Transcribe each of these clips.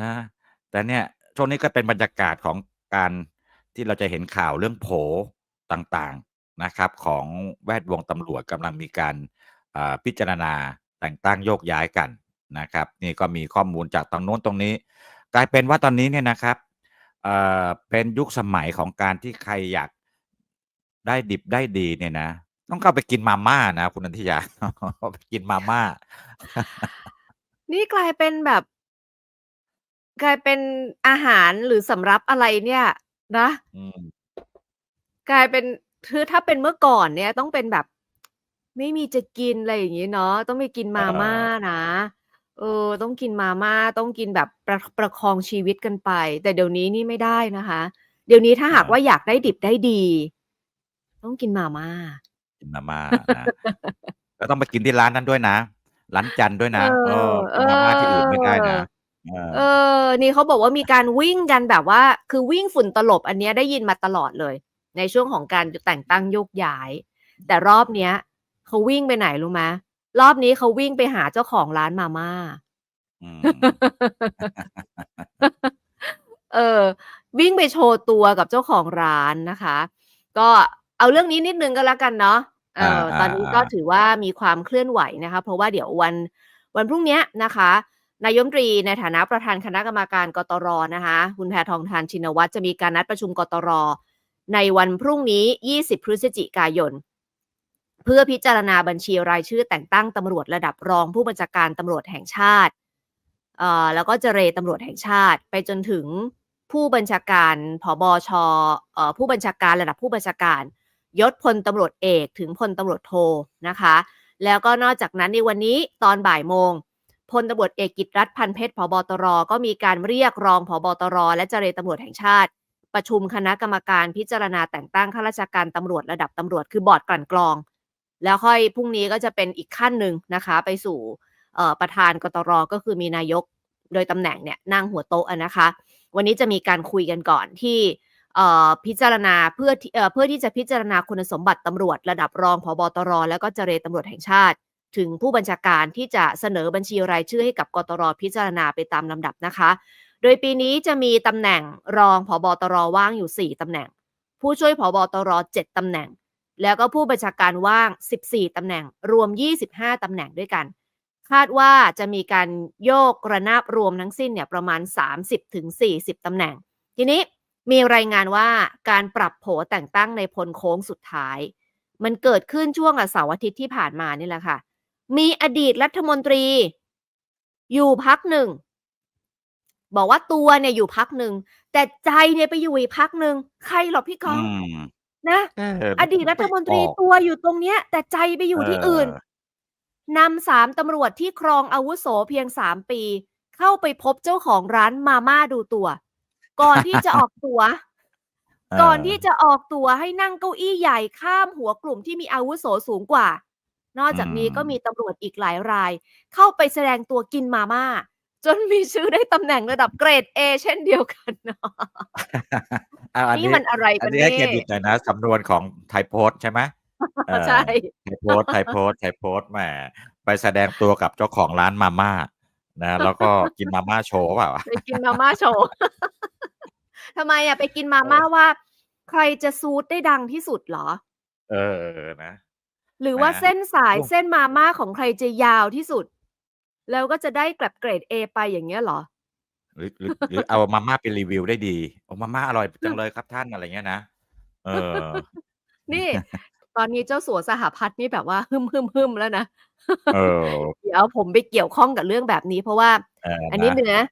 นะ แต่เนี่ยช่วงนี้ก็เป็นบรรยากาศของการที่เราจะเห็นข่าวเรื่องโผต่างๆนะครับ ของแวดวงตำรวจกำลังมีการอ่าพิจารณาแต่งตั้งโยกย้ายกันนะครับ นี่ก็มีข้อมูลจากตรงโน้นตรงนี้ กลายเป็นว่าตอนนี้เนี่ยนะครับเอ่อเป็นยุคสมัยของการที่ใครอยากได้ดิบได้ดีเนี่ยนะต้องเข้าไปกินมาม่านะ คุณนันทิยา ไปกินมาม่า นี่กลายเป็นแบบ กลายเป็นอาหารหรือสำรับอะไรเนี่ยนะ อืม กลายเป็น คือถ้าเป็นเมื่อก่อนเนี่ยต้องเป็นแบบ ไม่มีจะกิน อะไรอย่างงี้เนาะ ต้องไปกินเมาม่าออนะ เออ ต้องกินมาม่า ต้องกินแบบประ ประคองชีวิตกันไป แต่เดี๋ยวนี้นี่ไม่ได้นะคะ เดี๋ยวนี้ถ้าหากวเออ่าอยากได้ดิบได้ดี ต้องกินมาม่า กินมาม่านะแล้วต้องไปกินที่ร้านนั้นด้วยนะ ร้านจันทร์ด้วยเอนอะเออเกอินมาม่าที่อื่นไม่ได้อนะ เอเอออ นี่เขาบอกว่ามีการวิ่งกันแบบว่า คือวิ่งฝุ่นตลบอันเนี้ยได้ยินมาตลอดเลย ในช่วงของการแต่งตั้งโยกย้าย แต่รอบเนี้ยเขาวิ่งไปไหนรู้ไหมรอบนี้เขาวิ่งไปหาเจ้าของร้านมาม่าอืมเออ วิ่งไปโชว์ตัวกับเจ้าของร้านนะคะ ก็เอาเรื่องนี้นิดหนึ่งก็แล้วกันเนาะเออาอตอนนี้ก็ๆๆถือว่ามีความเคลื่อนไหวนะคะ เพราะว่าเดี๋ยววันวันพรุ่งเนี้ยนะคะ นายมตรีในฐานะประธานคณะกรรมการกตร.นะคะคุณแพทองธารชินวัตรจะมีการนัดประชุมกตร.ในวันพรุ่งนี้ 20 พฤศจิกายน เพื่อพิจารณาบัญชีรายชื่อแต่งตั้งตำรวจระดับรองผู้บัญชาการตำรวจแห่งชาติเอ่อแล้วก็เจรตำรวจแห่งชาติ ไปจนถึงผู้บัญชาการผบช.เอ่อผู้บัญชาการระดับผู้บัญชาการ ยศพลตำรวจเอกถึงพลตำรวจโทนะคะ แล้วก็นอกจากนั้นในวันนี้ตอนบ่ายโมง พลตำรวจเอกกิตรัฐพันเพชรผบตร.ก็มีการเรียกรองผบตร.และเจรตำรวจแห่งชาติ ประชุมคณะกรรมการพิจารณาแต่งตั้งข้าราชการตำรวจระดับตำรวจคือบอร์ดกลั่นกรอง แล้วค่อยพรุ่งนี้ก็จะเป็นอีกขั้นหนึ่งนะคะ ไปสู่ประธานกตร.ก็คือมีนายกโดยตำแหน่งเนี่ยนั่งหัวโต๊ะนะคะ วันนี้จะมีการคุยกันก่อนที่พิจารณาเพื่อเพื่อที่จะพิจารณาคุณสมบัติตำรวจ ระดับรองผบตร.แล้วก็เจรตำรวจแห่งชาติ ถึงผู้บัญชาการที่จะเสนอบัญชีรายชื่อให้กับกตร.พิจารณาไปตามลำดับนะคะ โดยปีนี้จะมีตำแหน่งรองผบตร.ว่างอยู่ 4ตำแหน่ง ผู้ช่วยผบตร.7ตำแหน่ง แล้วก็ผู้บัญชาการว่าง 14ตำแหน่ง รวม 25ตำแหน่งด้วยกัน คาดว่าจะมีการโยกระนาบรวมทั้งสิ้นเนี่ยประมาณ 30-40ตำแหน่ง ทีนี้มีรายงานว่าการปรับโผแต่งตั้งในพลโค้งสุดท้าย มันเกิดขึ้นช่วงอะเสาร์อาทิตย์ที่ผ่านมานี่แหละค่ะ มีอดีตรัฐมนตรี อยู่พรรคหนึ่ง บอกว่าตัวเนี่ยอยู่พรรคหนึ่ง แต่ใจเนี่ยไปอยู่อีกพรรคหนึ่งใครเหรอพี่อืก๊อฟมนะเอออดีตรัฐมนตรีนึกไม่ออกตัวอยู่ตรงเนี้ย แต่ใจไปอยู่ที่อื่นเออนำ3ตำรวจที่ครองอาวุโสเพียง3ปี เข้าไปพบเจ้าของร้านมาม่าดูตัว ก่อนที่จะออกตั๋วเอก่อนที่อจะออกตั๋วให้นั่งเก้าอี้ใหญ่ข้ามหัวกลุ่มที่มีอาวุโสสูงกว่า นอกอืจากนี้ก็มีมตำรวจอีกหลายราย เข้าไปแสดงตัวกินมาม่า จนมีชื่อได้ตำแหน่งระดับเกรดเอเช่นเดียวกันอ้าวอันนี่นี้มันอะไรอักนันนี้แนให้่เครดิตหน่อยนะสำนวนของไทยโพสต์ใช่ไหม?เออใช่ไทยโพสต์ไทยโพสต์ไทยโพสต์แหมไปแสดงตัวกับเจ้าของร้านมาม่านะแล้วก็กินมาม่าโชว์เปล่า?ไปกินมาม่าโชว์ทำไมอะไปกินมาเม่าออว่า ใครจะซูตได้ดังที่สุดเหรอ?เออๆนะ หรือแหมว่าเส้นสายช่วงเส้นมาม่าของใครจะยาวที่สุด แล้วก็จะได้แบบเกรดเอไปอย่างเงี้ยเหรอ?หรือหรือหรือเอามาม่าไปรีวิวได้ดี"โอ้มาม่าอร่อยจังเลยครับท่าน"อะไรอย่างเงี้ยนะเออ นี่ ตอนนี้เจ้าสัวสหพัฒน์นี่แบบว่าฮึ่มๆๆแล้วนะเออเดี๋ยวผมไปเกี่ยวข้องกับเรื่องแบบนี้ เพราะว่าเอออันนนี้ะหนึ่งนะ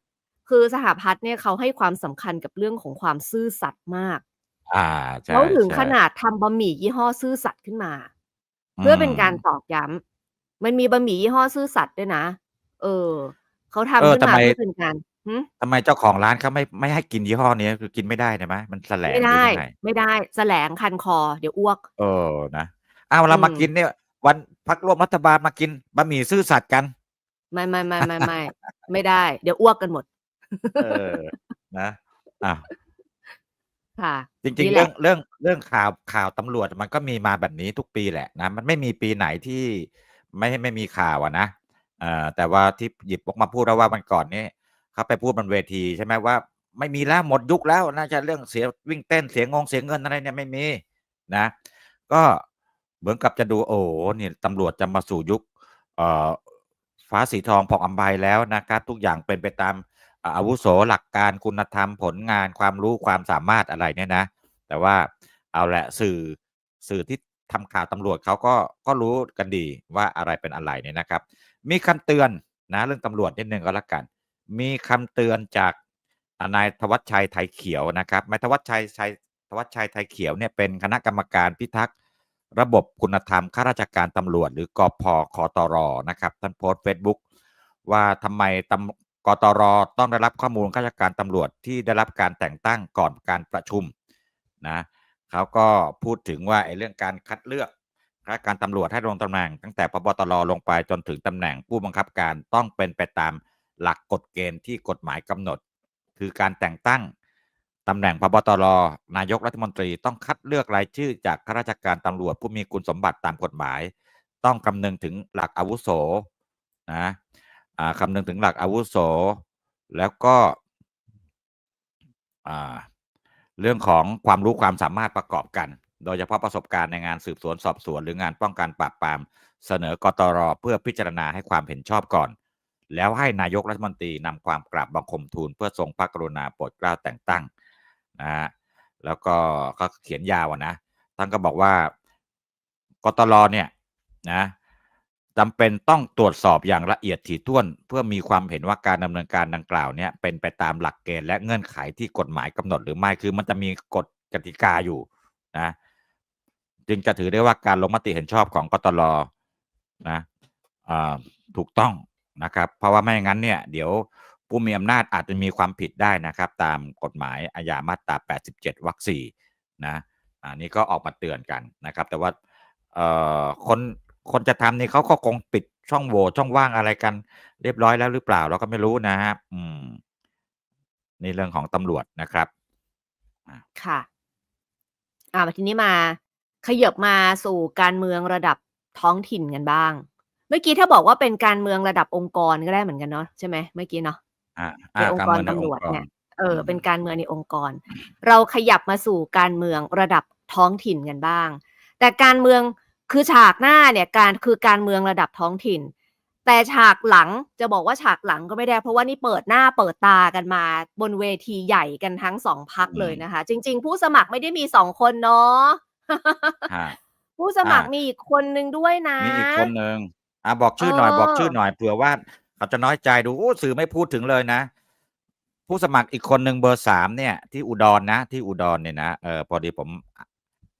คือสหพัฒน์เนี่ยเขาให้ความสำคัญกับเรื่องของความซื่อสัตย์มากอาใชเขาถึง่ขๆนาดทำบะหมี่ยี่ห้อซื่อสัตย์ขึ้นมาอื เพื่อเป็นการมตอกย้ำมันมีบะหมี่ยี่ห้อซื่อสัตย์ด้วยนะ เออ เขาทเอำอขึ้นทำไมมาเพื่อเป็นการหือ?ทำไมเจ้าของร้านเขาไม่ไม่ให้กินยี่ห้อนี้ คือกินไม่ได้ใช่ไหม?มันแสลไม่ไดงหรือ้ยังไง?ไม่ได้แสลงคันคอ เดี๋ยวอ้วก เออนะอ้าวอืเรามากินมเนี่ย วันพรรคร่วมรัฐบาลมากินบะหมี่ซื่อสัตย์กัน ไม่ๆๆๆๆไม่ได้ เดี๋ยวอ้วกกันหมด เออ นะอ้าว ค่ะจรนิีง่ๆแเหรลื่อะงเรื่องเรื่องข่าวข่าวตำรวจมันก็มีมาแบบนี้ทุกปีแหละนะ มันไม่มีปีไหนที่ไม่ไม่มีข่าวอะนะเอ่อแต่ว่าที่หยิบยกมาพูดเพราะว่าวันก่อนนี้เขาไปพูดบนเวทีใช่ไหมว่า ไม่มีแล้วหมดยุคแล้วน่าจะเรื่องเสียวิ่งเต้นเสียงงเสียเงินอะไรเนี่ยไม่มีนะ ก็เหมือนกับจะดูโอ้โหนี่ตำรวจจะมาสู่ยุค เอ่อฟ้าสีทองผ่องอัมภัยแล้วนะครับทุกอย่างเป็นไปตาม อาวุโสหลักการคุณธรรมผลงานความรู้ความสามารถอะไรเนี่ยนะ แต่ว่าเอาแหละสื่อสื่อที่ทำข่าวตำรวจเขาก็ก็รู้กันดีว่าอะไรเป็นอะไรเนี่ยนะครับ มีคำเตือนนะเรื่องตำรวจนิดนึงก็แล้วกัน มีคำเตือนจากนายธวัชชัยไทยเขียวนะครับนายธวัชชัยชัยธวัชชัยไทยเขียวเนี่ยเป็นคณะกรรมการพิทักษ์ระบบคุณธรรมข้าราชการตำรวจ หรือกพคตรนะครับท่านโพสต์เฟซบุ๊กว่าทำไมตำ กตรต้องได้รับข้อมูลข้าราชการตำรวจที่ได้รับการแต่งตั้งก่อนการประชุมนะเขาก็พูดถึงว่าไอ้เรื่องการคัดเลือกข้าราชการตำรวจให้ลงตำแหน่งตั้งแต่พบตรลงไปจนถึงตำแหน่งผู้บังคับการต้องเป็นไปตามหลักกฎเกณฑ์ที่กฎหมายกำหนด คือการแต่งตั้งตำแหน่งพบตรนายกรัฐมนตรีต้องคัดเลือกรายชื่อจากข้าราชการตำรวจผู้มีคุณสมบัติตามกฎหมาย ต้องคำนึงถึงหลักอาวุโสนะ คำนึงถึงหลักอาวุโส แล้วก็เรื่องของความรู้ความสามารถประกอบกัน โดยเฉพาะประสบการณ์ในงานสืบสวนสอบสวน หรืองานป้องกันปราบปราม เสนอกตรเพื่อพิจารณาให้ความเห็นชอบก่อน แล้วให้นายกรัฐมนตรีนำความกราบบังคมทูลเพื่อทรงพระกรุณาโปรดเกล้าแต่งตั้งนะฮะแล้วก็เขาเขียนยาวนะท่านก็บอกว่ากตรเนี่ยนะ จำเป็นต้องตรวจสอบอย่างละเอียดถี่ถ้วน เพื่อมีความเห็นว่าการดำเนินการดังกล่าวเนี่ยเป็นไปตามหลักเกณฑ์และเงื่อนไขที่กฎหมายกำหนดหรือไม่คือมันจะมีกฎกติกาอยู่นะจึงจะถือได้ว่าการลงมติเห็นชอบของกตรนะถูกต้องนะครับ เพราะว่าไม่อย่างนั้นเนี่ยเดี๋ยวผู้มีอำนาจอาจจะมีความผิดได้นะครับ ตามกฎหมายอาญามาตรา 87 วรรคสี่นะอันนี้ก็ออกมาเตือนกันนะครับ แต่ว่าเอ่อคน คนจะทำนี่เขาก็คงปิดช่องโหว่ช่องว่างอะไรกัน เรียบร้อยแล้วหรือเปล่าเราก็ไม่รู้นะฮะอืมนี่เรื่องของตำรวจนะครับค่ะ อ่าทีนี้มา ขยับมาสู่การเมืองระดับท้องถิ่นกันบ้าง เมื่อกี้ถ้าบอกว่าเป็นการเมืองระดับองค์กรก็ได้เหมือนกันเนาะใช่ไหมเมื่อกี้เนาะอ่าในองค์กรในตำรวจองค์กเนี่ยเอออืมเป็นการเมืองในองค์กร เราขยับมาสู่การเมืองระดับท้องถิ่นกันบ้าง แต่การเมือง คือฉากหน้าเนี่ยการคือการเมืองระดับท้องถิ่น แต่ฉากหลังจะบอกว่าฉากหลังก็ไม่ได้ เพราะว่านี่เปิดหน้าเปิดตากันมาบนเวทีใหญ่กันทั้งสองพักเลยนะคะ จริง ๆ ผู้สมัครไม่ได้มีสองคนเนาะฮะผู้สมัครอ่ามีมีอีกคนนึงด้วยนะมีอีกคนหนึ่งอะบอกชื่อหน่อยเออบอกชื่อหน่อยเผื่อว่าเขาจะน้อยใจดูโอ้สื่อไม่พูดถึงเลยนะ ผู้สมัครอีกคนหนึ่งเบอร์สามเนี่ย ที่อุดรนะที่อุดรเนี่ยนะเออพอดีผม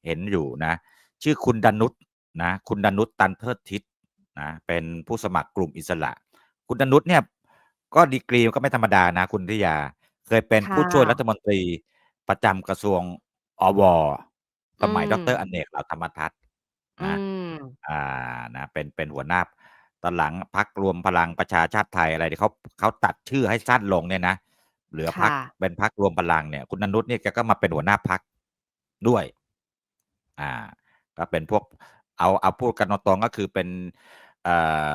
เห็นอยู่นะ ชื่อคุณดนุษ นะคุณดนุษตันเทิดทิศนะเป็นผู้สมัครกลุ่มอิสระ คุณดนุษเนี่ยก็ดีกรีก็ไม่ธรรมดานะคุณทิยา เคยเป็นค่ะผู้ช่วยรัฐมนตรีประจำกระทรวงอวสมัยอืมดรอเนกเหล่าธรรมทัศน์อืนะมอ่านะเป็นเป็นหัวหน้าตอนหลังพักรวมพลังประชาชาติไทยอะไรที่เขาเขาตัดชื่อให้สั้นลงเนี่ยนะเหลือพักค่ะเป็นพักรวมพลังเนี่ยคุณนนุษย์เนี่ยแกก็มาเป็นหัวหน้าพักด้วย อ่า ก็เป็นพวก เอาเอาพูดกันตรงๆก็คือเป็นเอ่อ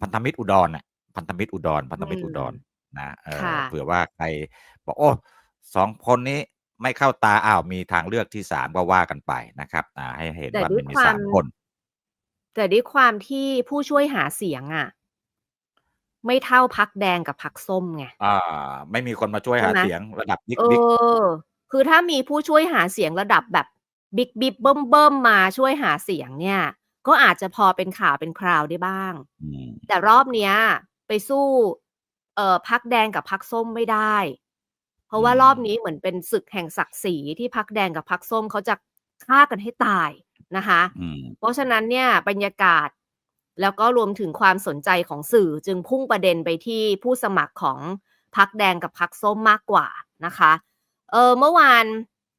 พันธมิตรอุดรน่ะพันธมิตรอุดร พันธมิตรอุดรนะเออค่ะเผื่อว่าใครบอกโอ้สองคนนี้ไม่เข้าตาอ้าวมีทางเลือกที่สามก็ว่ากันไปนะครับอ่าให้เห็นแต่ว่าด้วยมันมีควาสามมคน แต่ด้วยความที่ผู้ช่วยหาเสียงอะ ไม่เท่าพักแดงกับพักส้มไงอ่า ไม่มีคนมาช่วยใช่หาไหมเสียงระดับบิ๊กเอบิ๊กอคือถ้ามีผู้ช่วยหาเสียงระดับแบบ บิ๊กบิ๊กเบิ่มเบิ่มมาช่วยหาเสียงเนี่ย ก็อาจจะพอเป็นข่าวเป็นคราวได้บ้างอืมแต่รอบเนี้ย ไปสู้ เอ่อพักแดงกับพักส้มไม่ได้ เพราะว่าอืมรอบนี้เหมือนเป็นศึกแห่งศักดิ์ศรีที่พักแดงกับพักส้มเขาจะฆ่ากันให้ตายนะคะอืมเพราะฉะนั้นเนี่ยบรรยากาศแล้วก็รวมถึงความสนใจของสื่อจึงพุ่งประเด็นไปที่ผู้สมัครของพักแดงกับพักส้มมากกว่านะคะ เออเมื่อวาน